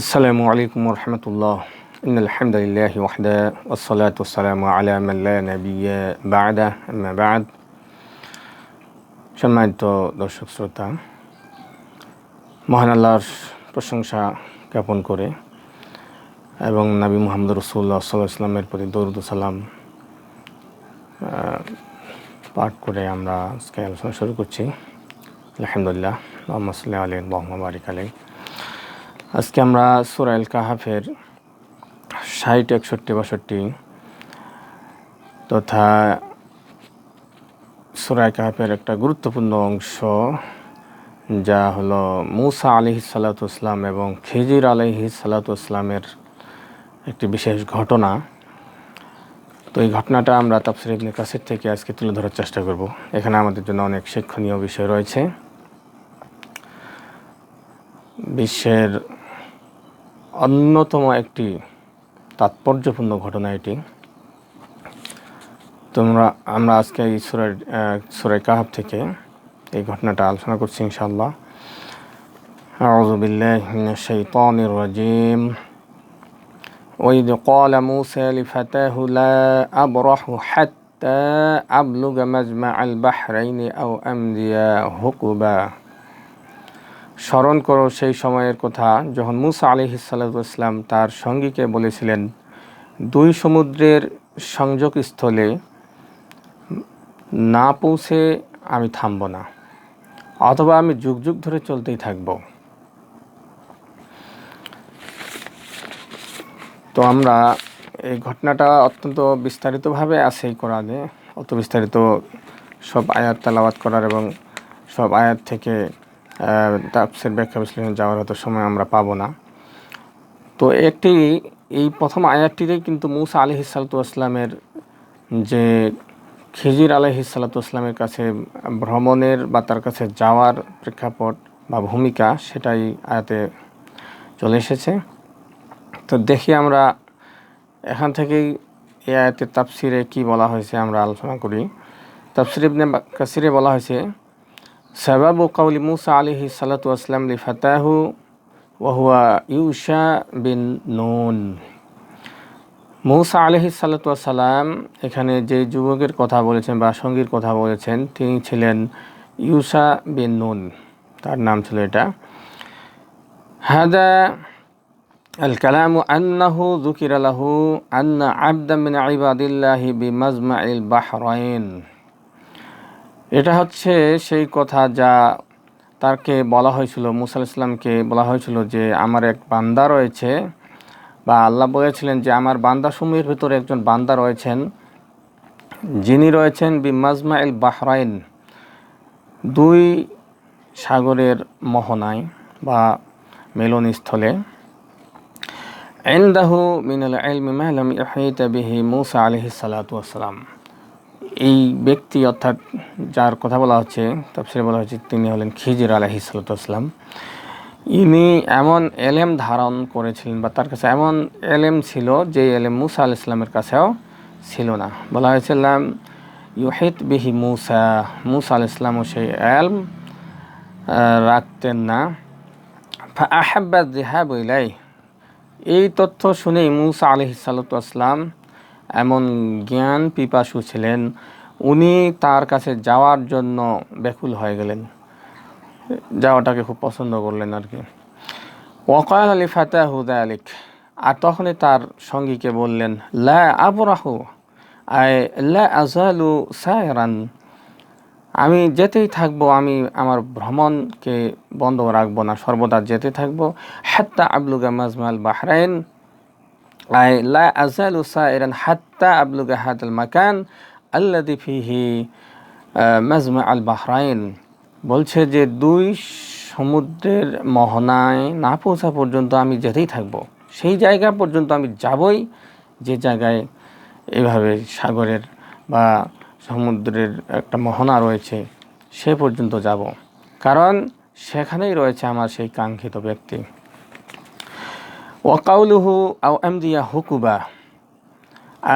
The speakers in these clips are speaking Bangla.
আসসালামু আলাইকুম রহমতুল্লাহ ইন আলহামদুলিল্লাহ ওয়াহদা ওসলাত ওসালাম আলা মাল্লা নবিয়া বাদা বাদ সম্মানিত দর্শক শ্রোতা, মহান আল্লাহর প্রশংসা জ্ঞাপন করে এবং নাবী মোহাম্মদ রসুল্লাহ সাল্লাহ ইসলামের প্রতি দৌরুদ পাঠ করে আমরা আজকে আলোচনা শুরু করছি। আলহামদুলিল্লাহ। মোহাম্মদ সাল্লাহ আলী মোহাম্মদ আলিক আজকে আমরা সুরাইল কাহাফের ষাট, একষট্টি, বাষট্টি তথা সুরাই কাহাফের একটা গুরুত্বপূর্ণ অংশ, যা হলো মুসা আলিহি সালাতাম এবং খিজির আলহি সালাতামের একটি বিশেষ ঘটনা। তো এই ঘটনাটা আমরা তাফসির ইবনে কাসির থেকে আজকে তুলে ধরার চেষ্টা করব। এখানে আমাদের জন্য অনেক শিক্ষণীয় বিষয় রয়েছে। বিশ্বের অন্যতম একটি তাৎপর্যপূর্ণ ঘটনা এটি তোমরা আমরা আজকে এই সুরের সুরে কাহাব থেকে এই ঘটনাটা আলোচনা করছি ইনশাআল্লাহ أعوذ بالله من الشيطان الرجيم وإذ قال موسى لفتاه لا أبرح حتى أبلغ مجمع البحرين أو أمضي حقبا স্মরণ করো সেই সময়ের কথা যখন মুসা আলি ইসাল্লাম তার সঙ্গীকে বলেছিলেন, দুই সমুদ্রের সংযোগস্থলে না পৌঁছে আমি থামব না, অথবা আমি যুগ যুগ ধরে চলতেই থাকব। তো আমরা এই ঘটনাটা অত্যন্ত বিস্তারিতভাবে আছে এই কোরআনে, অত বিস্তারিত সব আয়াত তালাবাত করার এবং সব আয়াত থেকে তাপসের ব্যাখ্যা বিশ্লেষণ যাওয়ার হয়তো সময় আমরা পাবো না। তো একটি এই প্রথম আয়াতটিতে কিন্তু মুসা আলি হিসালতুসলামের যে খিজির আলহি সাল্লাতুসলামের কাছে ভ্রমণের বা তার কাছে যাওয়ার প্রেক্ষাপট বা ভূমিকা সেটাই আয়াতে চলে এসেছে। তো দেখি আমরা এখান থেকেই এই আয়াতের তাফসিরে কি বলা হয়েছে আমরা আলোচনা করি। তাফসির ইবনে কাসিরে বলা হয়েছে সাবাবু কাউলি মুসা আলিহি সালাতু আসলাম লি ফাতাহু ওহুয়া ইউশা বিন নুন। মৌসা আলহি সালাতাম এখানে যে যুবকের কথা বলেছেন বা সঙ্গীর কথা বলেছেন, তিনি ছিলেন ইউসা বিন নুন। তার নাম ছিল এটা। হাদা আল কালাম আন্নাহু জুকির আলাহু আন্না আবদা মিন আইবাদিল্লাহি বি মাজমা ইল বাহরাইন। এটা হচ্ছে সেই কথা যা তাকে বলা হয়েছিল, মুসা ইসলামকে বলা হয়েছিল যে, আমার এক বান্দা রয়েছে। বা আল্লাহ বলেছিলেন যে, আমার বান্দা বান্দাসমূহের ভিতরে একজন বান্দা রয়েছেন। যিনি রয়েছেন বি মাজমা ইল বাহরাইন, দুই সাগরের মোহনায় বা মিলনস্থলে। এন্দাহু মিনাল ইলমি মাহলাম ইহিত বিহি মুসা আলহি সালাতু আসসালাম এই ব্যক্তি অর্থাৎ যার কথা বলা হচ্ছে, তাফসিরে বলা হচ্ছে তিনি হলেন খিজির আলহি সালাতাম ইনি এমন এলেম ধারণ করেছিলেন বা তার কাছে এমন এলেম ছিল যে এলেম মুসা আল ইসলামের কাছেও ছিল না। বলা হয়েছিলাম ইউহিত বিহি মুসা। মুসা আল ইসলামও সেই এলম রাখতেন না। আহাব্বা জিহাব এই তথ্য শুনেই মুসা আলহি সাল্লাম এমন জ্ঞান পিপাসু ছিলেন, উনি তার কাছে যাওয়ার জন্য ব্যাকুল হয়ে গেলেন। যাওয়াটাকে খুব পছন্দ করলেন আর কি। ওয়াকাল আলী ফাতা হুদা আলিক আর তখনই তার সঙ্গীকে বললেন, লা আবরাহু আয় লা আজালু সায়রান। আমি যেতেই থাকব, আমি আমার ভ্রমণকে বন্ধ রাখব না, সর্বদা যেতে থাকব। হাত্তা আবলুগা মাজমাল বাহরাইন। আই লা আজালু সায়রান হাত্তা আবলুগা হাদাল মাকান আল্লাদি ফিহি মাজমা আল বাহরাইন বলছে যে দুই সমুদ্রের মোহনায় না পৌঁছা পর্যন্ত আমি যেতেই থাকব। সেই জায়গা পর্যন্ত আমি যাবই, যে জায়গায় এভাবে সাগরের বা সমুদ্রের একটা মোহনা রয়েছে, সে পর্যন্ত যাব। কারণ সেখানেই রয়েছে আমার সেই কাঙ্ক্ষিত ব্যক্তি। ওয়াকাউলুহু আও আমদিয়া হুকুবা।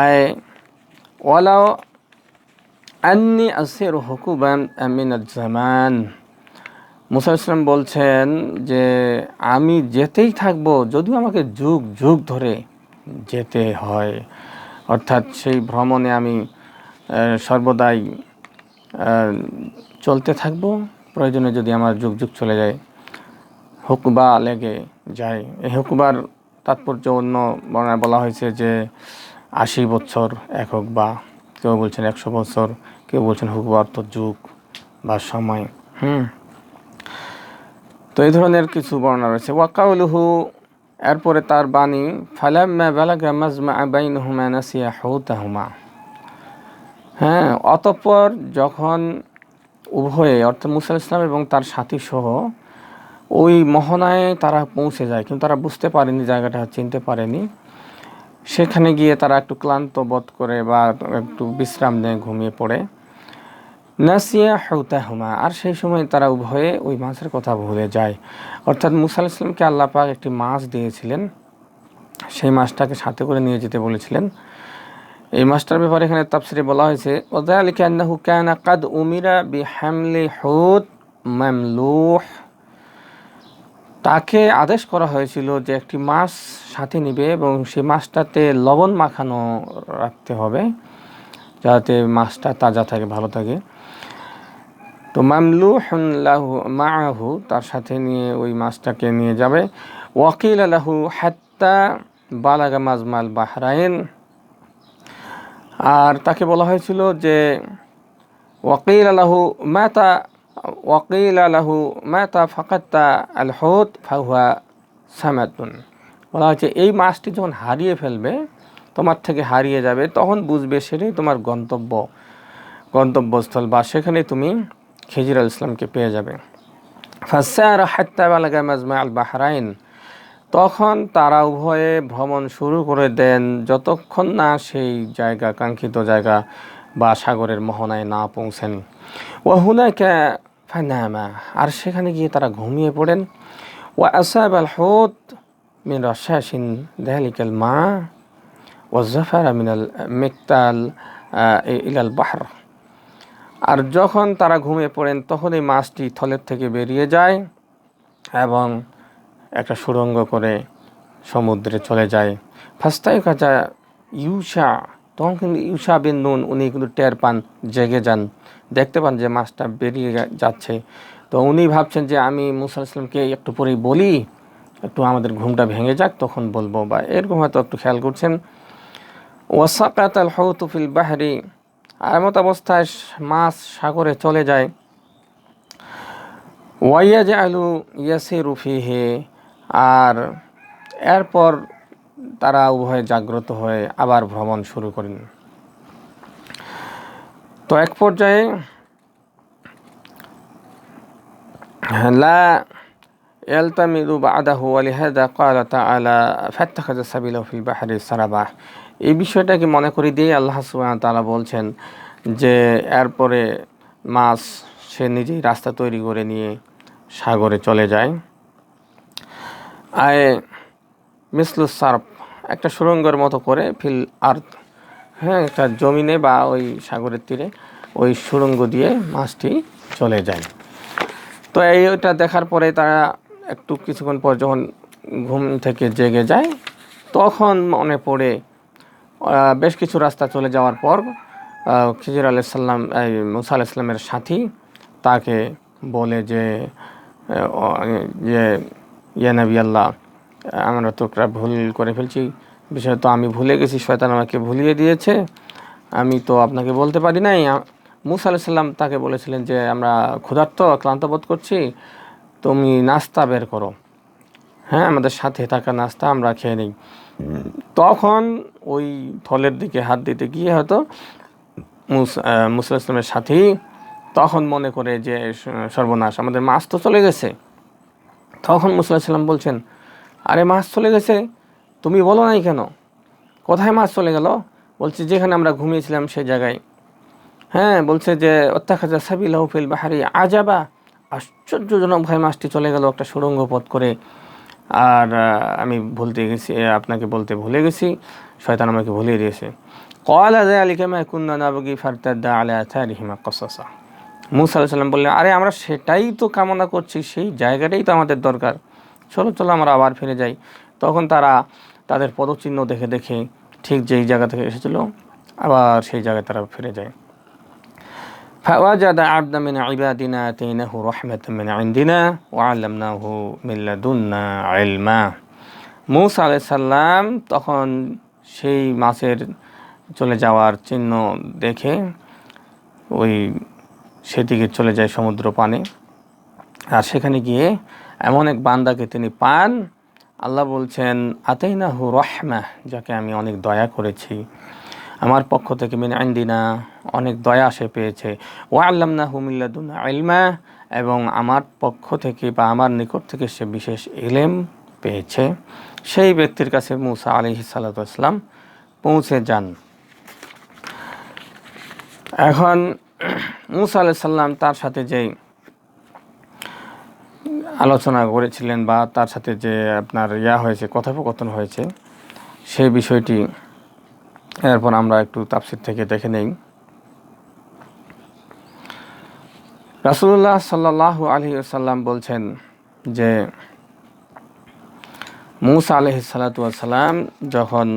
আয় ওয়ালাও আন্নি আসির হুকুবান আমিন জামান। মুসা ইসলাম বলছেন যে, আমি যেতেই থাকব, যদিও আমাকে যুগ যুগ ধরে যেতে হয়। অর্থাৎ সেই ভ্রমণে আমি সর্বদাই চলতে থাকব। প্রয়োজনে যদি আমার যুগ যুগ চলে যায়, হুকবা লেগে যায়। এই হুকবার তাৎপর্য অন্য বর্ণায় বলা হয়েছে যে আশি বছর এক হুকবা কেউ বলছেন একশো বছর কেউ বলছেন হুকবা অর্থ যুগ বা সময়। হুম। তো এই ধরনের কিছু বর্ণনা রয়েছে। ওয়াকাউলুহু এরপরে তার বাণী, ফালাম্মা বালাগা মাজমা বাইনহুমা নাসিয়া হুতাহুমা। হ্যাঁ অতঃপর যখন উভয়ে, অর্থাৎ মুসা ইসলাম এবং তার সাথী সহ ওই মোহনায় তারা পৌঁছে যায়, কিন্তু তারা বুঝতে পারেনি, জায়গাটা চিনতে পারেনি। সেখানে গিয়ে তারা একটু ক্লান্ত বোধ করে বা একটু বিশ্রাম নেয় ঘুমিয়ে পড়ে। নাসিয়া হুমা আর সেই সময় তারা উভয়ে ওই মাছের কথা ভুলে যায়। অর্থাৎ মুসা আলাইহিস সালামকে আল্লাহ পাক একটি মাছ দিয়েছিলেন। সেই মাছটাকে সাথে করে নিয়ে যেতে বলেছিলেন। এই মাছটার ব্যাপারে এখানে তাফসিরে বলা হয়েছে ওদালিকা আন্নাহু কানা কাদ উমিরা বিহামলি হুত মামলুহ। তাকে আদেশ করা হয়েছিল যে একটি মাছ সাথে নিবে এবং সেই মাছটাতে লবণ মাখানো রাখতে হবে, যাতে মাছটা তাজা থাকে, ভালো থাকে। তো মামলু লাহু, মাহু তার সাথে নিয়ে ওই মাছটাকে নিয়ে যাবে। ওয়াকিল আলাহু হাত্তা বালাগা মাজমাল বাহরাইন। আর তাকে বলা হয়েছিল যে, ওয়াকিল আলাহু মাতা ওয়াকিল আলাহু মাতা ফাকাত্তা আল ফাহুয়া বলা হয়েছে এই মাছটি যখন হারিয়ে ফেলবে, তোমার থেকে হারিয়ে যাবে, তখন বুঝবে সেটাই তোমার গন্তব্য, গন্তব্যস্থল বা সেখানে তুমি খেজির আল ইসলামকে পেয়ে যাবে। ফাসার হাত্তা বালাগা মাজমা আল বাহরাইন। তখন তারা উভয়ে ভ্রমণ শুরু করে দেন, যতক্ষণ না সেই জায়গা, কাঙ্ক্ষিত জায়গা বা সাগরের মোহনায় না পৌঁছেন। ও ওয়াহুনাকা ফানামা, আর সেখানে গিয়ে তারা ঘুমিয়ে পড়েন। ওয়া আসাব আল হোত মিন রসাসিন দেহালিকাল মা ওয়াজাফারা মিনাল মেকতাল ইলাল বাহর। আর যখন তারা ঘুমিয়ে পড়েন তখন এই মাছটি থলের থেকে বেরিয়ে যায় এবং একটা সুড়ঙ্গ করে সমুদ্রে চলে যায়। ফাস্তায় কাজা ইউসা তখন কিন্তু ইউসা বিন নুন, উনি কিন্তু টের পান, জেগে যান। দেখতে পান যে মাছটা বেরিয়ে যাচ্ছে। তো উনি ভাবছেন যে আমি মুসা ইসলামকে একটু পরেই বলি, একটু আমাদের ঘুমটা ভেঙে যাক, তখন বলব। বা এরকম হয়তো একটু খেয়াল করছেন। ওয়াসাকাত আল হৌতুফিল বাহারি আর মত অবস্থায় মাছ সাগরে চলে যায়। ওয়াইয়া যে আলু ইয়াসি রুফিহে আর এরপর তারা উভয়ে জাগ্রত হয়ে আবার ভ্রমণ শুরু করেন। তো এক পর্যায়ে লা ইয়ালতামিদু বাদাহু ওয়ালিহাদা ক্বালা তাআলা ফাত্তাখাযা সাবিলাহু ফিল বাহরি সারাবাহ। এই বিষয়টাকে মনে করি দিয়ে আল্লাহ তাআলা বলছেন যে, এরপরে মাছ সে নিজেই রাস্তা তৈরি করে নিয়ে সাগরে চলে যায়। আয় মিসলু সার্ফ, একটা সুরঙ্গের মতো করে ফিল আর্থ। হ্যাঁ একটা জমিনে বা ওই সাগরের তীরে ওই সুরঙ্গ দিয়ে মাছটি চলে যায়। তো এই ওইটা দেখার পরে তারা একটু কিছুক্ষণ পর যখন ঘুম থেকে জেগে যায়, তখন মনে পড়ে বেশ কিছু রাস্তা চলে যাওয়ার পর খিজির আলাইসাল্লাম এই মুসা আলাইসাল্লামের সাথী তাকে বলে যে, ইয়া নবী আল্লাহ আমরা তো একটা ভুল করে ফেলছি। বিষয় তো আমি ভুলে গেছি, শয়তান আমাকে ভুলিয়ে দিয়েছে। আমি তো আপনাকে বলতে পারি নাই মুসা আলাইসাল্লাম তাকে বলেছিলেন যে, আমরা ক্ষুধার্ত, ক্লান্ত বোধ করছি, তুমি নাস্তা বের করো। হ্যাঁ আমাদের সাথে থাকা নাস্তা আমরা খেয়ে নিই। তখন ওই থলের দিকে হাত দিতে গিয়ে হয়তো মুস- ইসলামের সাথেই তখন মনে করে যে সর্বনাশ। আমাদের মাছ তো চলে গেছে। তখন মুসা ইসলাম বলছেন আরে মাছ চলে গেছে। তুমি বলো নাই কেন? কোথায় মাছ চলে গেল? বলছে, যেখানে আমরা ঘুমিয়েছিলাম সেই জায়গায়। হ্যাঁ বলছে যে, অত্যাখাজা সাবিল ফিল বাহারি আজাবা। আশ্চর্যজনক ভাই মাছটি চলে গেল একটা সুড়ঙ্গ পথ করে। আর আমি ভুলতে গেছি আপনাকে বলতে ভুলে গেছি, শয়তান আমাকে ভুলিয়ে দিয়েছে। কলা যায় আলিকে মা কুন্না নাবগি ফারতাদ্দা আলা আথারিহিমা কসাসা। মুসা আলাহ সাল্লাম বললেন, আরে, আমরা সেটাই তো কামনা করছি, সেই জায়গাটাই তো আমাদের দরকার। চলো চলো আমরা আবার ফিরে যাই তখন তারা তাদের পদচিহ্ন দেখে দেখে ঠিক যেই জায়গা থেকে এসেছিল আবার সেই জায়গায় তারা ফিরে যায় فوجد عبدا من عبادنا آتيناه رحمة من عندنا وعلمناه من لدنا علما মুসা আলাইহিস সালাম তখন সেই মাছের চলে যাওয়ার চিহ্ন দেখে ওই সেদিকে চলে যায় সমুদ্র পানে আর সেখানে গিয়ে এমন এক বান্দাকে তিনি পান, আল্লাহ বলছেন, আতাইনাহু রহমা যাকে আমি অনেক দয়া করেছি। আমার পক্ষ থেকে মিন আইন্দিনা অনেক দয়া সে পেয়েছে। ও আল্লাম না হুমিল্লাদুনা আলমা এবং আমার পক্ষ থেকে বা আমার নিকট থেকে সে বিশেষ এলেম পেয়েছে। সেই ব্যক্তির কাছে মুসা আলিহি সাল্লাতাম পৌঁছে যান। এখন মুসা আলাহ সাল্লাম তার সাথে যে আলোচনা করেছিলেন বা তার সাথে যে আপনার ইয়া হয়েছে, কথোপকথন হয়েছে, সেই বিষয়টি এরপর আমরা একটু তাফসির থেকে দেখে নেই। রাসুল্লাহ সাল্লাহ আলহি সাল্লাম বলছেন যে, মুসা আলহি সাল্লাতাম যখন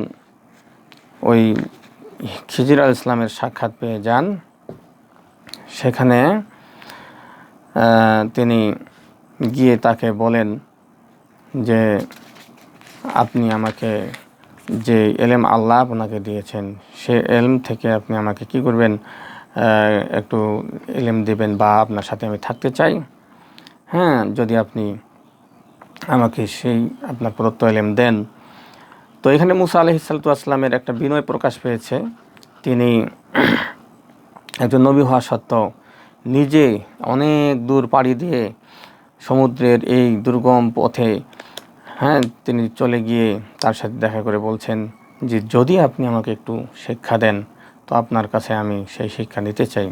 ওই খিজির আল ইসলামের সাক্ষাৎ পেয়ে যান, সেখানে তিনি গিয়ে তাকে বলেন যে, আপনি আমাকে যে এলেম আল্লাহ আপনাকে দিয়েছেন, সে এলম থেকে আপনি আমাকে কি করবেন? একটু এলেম দেবেন বা আপনার সাথে আমি থাকতে চাই। হ্যাঁ যদি আপনি আমাকে সেই আপনার প্রদত্ত এলেম দেন। তো এখানে মুসা আলহ আসলামের একটা বিনয় প্রকাশ পেয়েছে। তিনি একজন নবী হওয়া সত্ত্বেও নিজে অনেক দূর পাড়ি দিয়ে সমুদ্রের এই দুর্গম পথে হ্যাঁ তিনি চলে গিয়ে তার সাথে দেখা করে বলছেন যে, যদি আপনি আমাকে একটু শিক্ষা দেন, তো আপনার কাছে আমি সেই শিক্ষা নিতে চাই।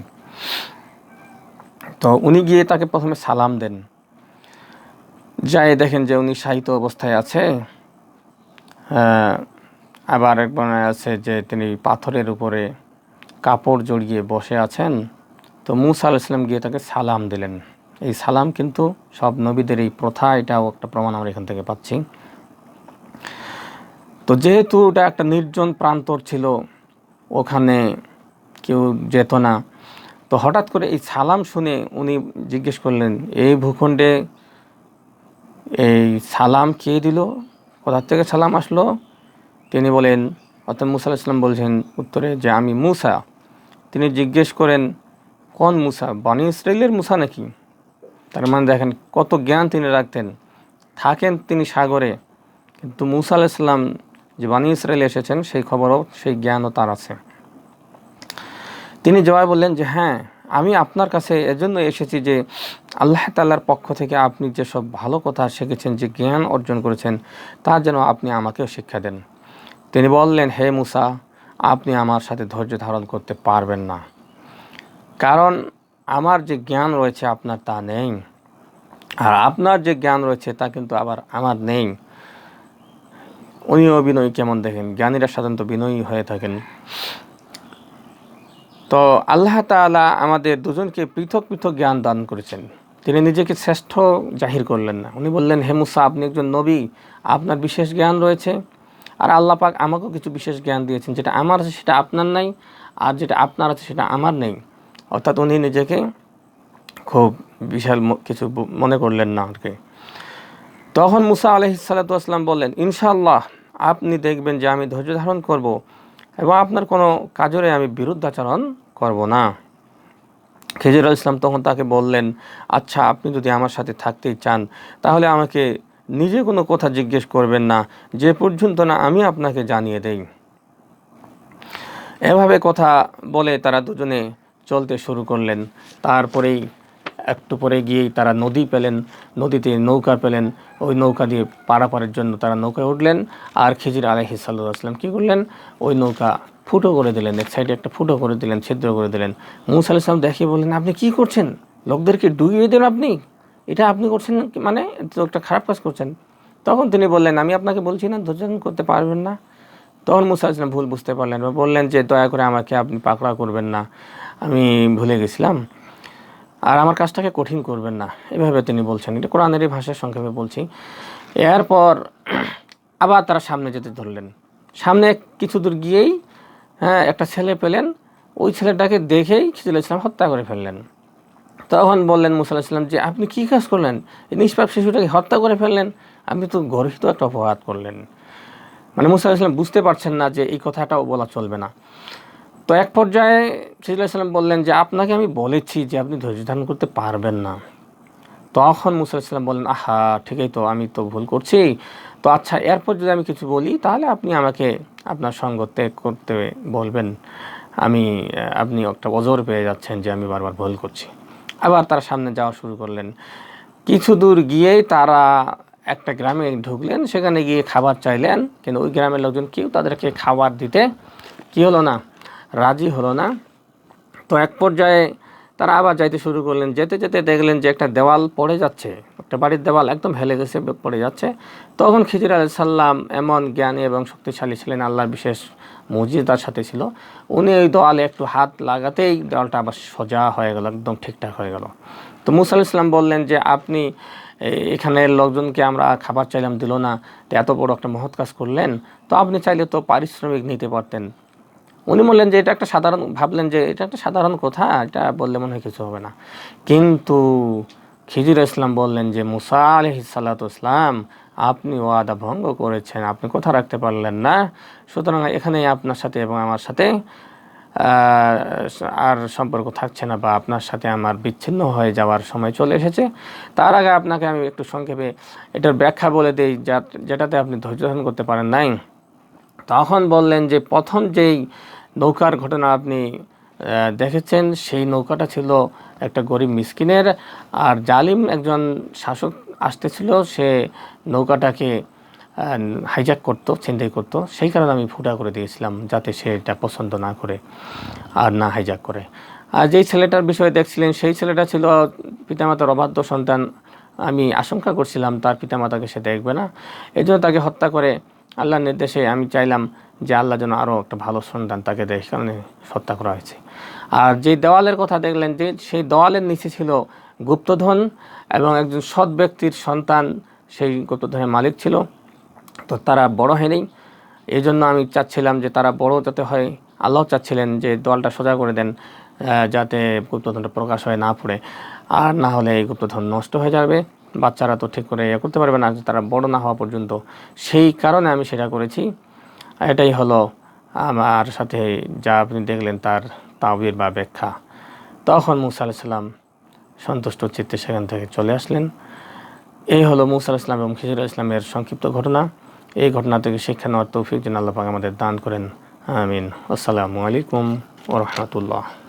তো উনি গিয়ে তাকে প্রথমে সালাম দেন। যাই দেখেন যে উনি সাহিত্য অবস্থায় আছে। আবার এক আছে যে তিনি পাথরের উপরে কাপড় জড়িয়ে বসে আছেন। তো মুসা আল ইসলাম গিয়ে তাকে সালাম দিলেন। এই সালাম কিন্তু সব নবীদের এই প্রথা, এটাও একটা প্রমাণ আমরা এখান থেকে পাচ্ছি। তো যেহেতু এটা একটা নির্জন প্রান্তর ছিল, ওখানে কেউ যেত না, তো হঠাৎ করে এই সালাম শুনে উনি জিজ্ঞেস করলেন এই ভূখণ্ডে এই সালাম কে দিল? কোথার থেকে সালাম আসলো? তিনি বলেন, অর্থাৎ মুসা ইসলাম বলছেন উত্তরে যে, আমি মুসা। তিনি জিজ্ঞেস করেন, কোন মুসা? বানি ইসরায়েলের মুসা নাকি? তার মানে দেখেন, কত জ্ঞান তিনি রাখতেন। থাকেন তিনি সাগরে, কিন্তু মুসা আলাইসাল্লাম যে বানি ইসরায়েল এসেছেন, সেই খবরও, সেই জ্ঞানও তার আছে। তিনি জবাই বললেন যে হ্যাঁ আমি আপনার কাছে এজন্য এসেছি যে আল্লাহ তাল্লার পক্ষ থেকে আপনি যেসব ভালো কথা শিখেছেন, যে জ্ঞান অর্জন করেছেন, তা যেন আপনি আমাকেও শিক্ষা দেন। তিনি বললেন, হে মুসা, আপনি আমার সাথে ধৈর্য ধারণ করতে পারবেন না। কারণ আমার যে জ্ঞান রয়েছে আপনার তা নেই। আর আপনার যে জ্ঞান রয়েছে তা কিন্তু আবার আমার নেই। উনিও বিনয়ী কেমন দেখেন? জ্ঞানীরা সাধারণত বিনয়ী হয়ে থাকেন। তো আল্লাহ তালা আমাদের দুজনকে পৃথক পৃথক জ্ঞান দান করেছেন। তিনি নিজেকে শ্রেষ্ঠ জাহির করলেন না। উনি বললেন, হে মুসা, আপনি একজন নবী। আপনার বিশেষ জ্ঞান রয়েছে। আর আল্লাহ পাক আমাকেও কিছু বিশেষ জ্ঞান দিয়েছেন। যেটা আমার আছে, সেটা আপনার নাই। আর যেটা আপনার আছে, সেটা আমার নেই। অর্থাৎ উনি নিজেকে খুব বিশাল কিছু মনে করলেন না আর কি। তখন মুসা আলহিসাল্লাম বললেন ইনশাল্লাহ আপনি দেখবেন যে আমি ধৈর্য ধারণ করব এবং আপনার কোনো কাজরে আমি বিরুদ্ধাচরণ করব না। খেজুর ইসলাম তখন তাকে বললেন আচ্ছা আপনি যদি আমার সাথে থাকতেই চান, তাহলে আমাকে নিজে কোনো কথা জিজ্ঞেস করবেন না, যে পর্যন্ত না আমি আপনাকে জানিয়ে দেই। এভাবে কথা বলে তারা দুজনে চলতে শুরু করলেন। তারপরেই একটু পরে গিয়েই তারা নদী পেলেন, নদীতে নৌকা পেলেন, ওই নৌকা দিয়ে পারাপারের জন্য তারা নৌকায় উঠলেন আর খিজির আলহি সাল্লাম কী করলেন? ওই নৌকা ফুটো করে দিলেন, এক সাইডে একটা ফুটো করে দিলেন, ছিদ্র করে দিলেন। মুসা আলাইসলাম দেখিয়ে বললেন, আপনি কি করছেন? লোকদেরকে ডুবিয়ে দেন আপনি? এটা আপনি করছেন মানে? একটা খারাপ কাজ করছেন। তখন তিনি বললেন, আমি আপনাকে বলছি না, ধৈর্য করতে পারবেন না। তখন মুসা ভুল বুঝতে পারলেন বা বললেন যে, দয়া করে আমাকে আপনি পাকড়া করবেন না। আমি ভুলে গেছিলাম। আর আমার কাজটাকে কঠিন করবেন না। এভাবে তিনি বলছেন। এটা কোরআনেরই ভাষায় সংক্ষেপে বলছি। এরপর আবার তারা সামনে যেতে ধরলেন। সামনে কিছু দূর গিয়েই হ্যাঁ একটা ছেলে পেলেন। ওই ছেলেটাকে দেখেই খিজুল ইসলাম হত্যা করে ফেললেন। তখন বললেন মুসা ইসলাম যে, আপনি কী কাজ করলেন? এই নিষ্পাপ শিশুটাকে হত্যা করে ফেললেন। আপনি তো গর্হিত একটা অপরাধ করলেন। মানে মুসা ইসলাম বুঝতে পারছেন না যে এই কথাটাও বলা চলবে না। তো এক পর্যায়ে সিজুল্লাহ ইসলাম বললেন যে, আপনাকে আমি বলেছি যে আপনি ধৈর্য ধারণ করতে পারবেন না। তখন মুসা ইসলাম বললেন, আহা, ঠিকই তো, আমি তো ভুল করছি। তো আচ্ছা এরপর যদি আমি কিছু বলি, তাহলে আপনি আমাকে আপনার সঙ্গ ত্যাগ করতে বলবেন। আমি, আপনি একটা অজর পেয়ে যাচ্ছেন যে আমি বারবার ভুল করছি। আবার তারা সামনে যাওয়া শুরু করলেন। কিছু দূর গিয়েই তারা একটা গ্রামে ঢুকলেন, সেখানে গিয়ে খাবার চাইলেন, কিন্তু ওই গ্রামের লোকজন কেউ তাদেরকে খাবার দিতে কি হলো না, রাজি হলো না। তো এক পর্যায়ে তারা আবার যাইতে শুরু করলেন, যেতে যেতে দেখলেন যে একটা দেওয়াল পড়ে যাচ্ছে, একটা বাড়ির দেওয়াল একদম হেলে গেছে, পড়ে যাচ্ছে। তখন খিজির আলি সাল্লাম এমন জ্ঞানী এবং শক্তিশালী ছিলেন, আল্লাহর বিশেষ মজিদার সাথে ছিল। উনি ওই দেওয়ালে একটু হাত লাগাতেই দেওয়ালটা আবার সোজা হয়ে গেল, একদম ঠিকঠাক হয়ে গেল। তো মুসা আলাইহিস সালাম বললেন যে, আপনি এখানের লোকজনকে আমরা খাবার চাইলাম দিল না এত বড় একটা মহৎ কাজ করলেন, তো আপনি চাইলে তো পারিশ্রমিক নিতে পারতেন। উনি বললেন যে, এটা একটা সাধারণ, ভাবলেন যে, এটা একটা সাধারণ কথা, এটা বললে মনে হয় কিছু হবে না। কিন্তু খিজির ইসলাম বললেন যে, মুসা ইসলাম আপনি ওয়াদা ভঙ্গ করেছেন, আপনি কথা রাখতে পারলেন না। সুতরাং এখানে আপনার সাথে এবং আমার সাথে আর সম্পর্ক থাকছে না বা আপনার সাথে আমার বিচ্ছিন্ন হয়ে যাওয়ার সময় চলে এসেছে, তার আগে আপনাকে আমি একটু সংক্ষেপে এটার ব্যাখ্যা বলে দিই যা যেটাতে আপনি ধৈর্য ধারণ করতে পারেন নাই। তখন বললেন যে, প্রথম যেই নৌকার ঘটনা আপনি দেখেছেন, সেই নৌকাটা ছিল একটা গরিব মিসকিনের, আর জালিম একজন শাসক আসতেছিল, সে নৌকাটাকে হাইজ্যাক করতো ছিনতাই করতো। সেই কারণে আমি ফুটা করে দিয়েছিলাম যাতে সে এটা পছন্দ না করে আর না হাইজ্যাক করে। আর যেই ছেলেটার বিষয়ে দেখছিলেন, সেই ছেলেটা ছিল পিতামাতার অবাধ্য সন্তান। আমি আশঙ্কা করছিলাম, তার পিতামাতাকে সে দেখবে না। এই জন্য তাকে হত্যা করে আল্লাহর নির্দেশে আমি চাইলাম যে আল্লাহ যেন আরও একটা ভালো সন্তান তাকে দেয় কারণে হত্যা করা হয়েছে। আর যে দেওয়ালের কথা দেখলেন, যে সেই দেওয়ালের নিচে ছিল গুপ্তধন এবং একজন সৎ ব্যক্তির সন্তান, সেই গুপ্তধনের মালিক ছিল। তো তারা বড় হয়নি। এই জন্য আমি চাচ্ছিলাম যে তারা বড় যাতে হয়। আল্লাহ চাচ্ছিলেন যে দলটা সোজা করে দেন যাতে গুপ্তধনটা প্রকাশ হয়ে, না পড়ে। আর না হলে এই গুপ্তধন নষ্ট হয়ে যাবে। বাচ্চারা তো ঠিক করে ইয়ে করতে পারবে না, তারা বড় না হওয়া পর্যন্ত। সেই কারণে আমি সেটা করেছি। এটাই হলো আমার সাথে যা আপনি দেখলেন তার তাবির বা ব্যাখ্যা। তখন মুসা আলাইহিস সন্তুষ্ট চিত্তে সেখান থেকে চলে আসলেন। এই হলো মুসা আলাইহিস সালাম এবং খিজুর ইসলামের সংক্ষিপ্ত ঘটনা। এই ঘটনা থেকে শিক্ষা নেওয়ার তৌফিক যেন আমাদের দান করেন। আমিন। আসসালামু আলাইকুম ও রহমতুল্লাহ।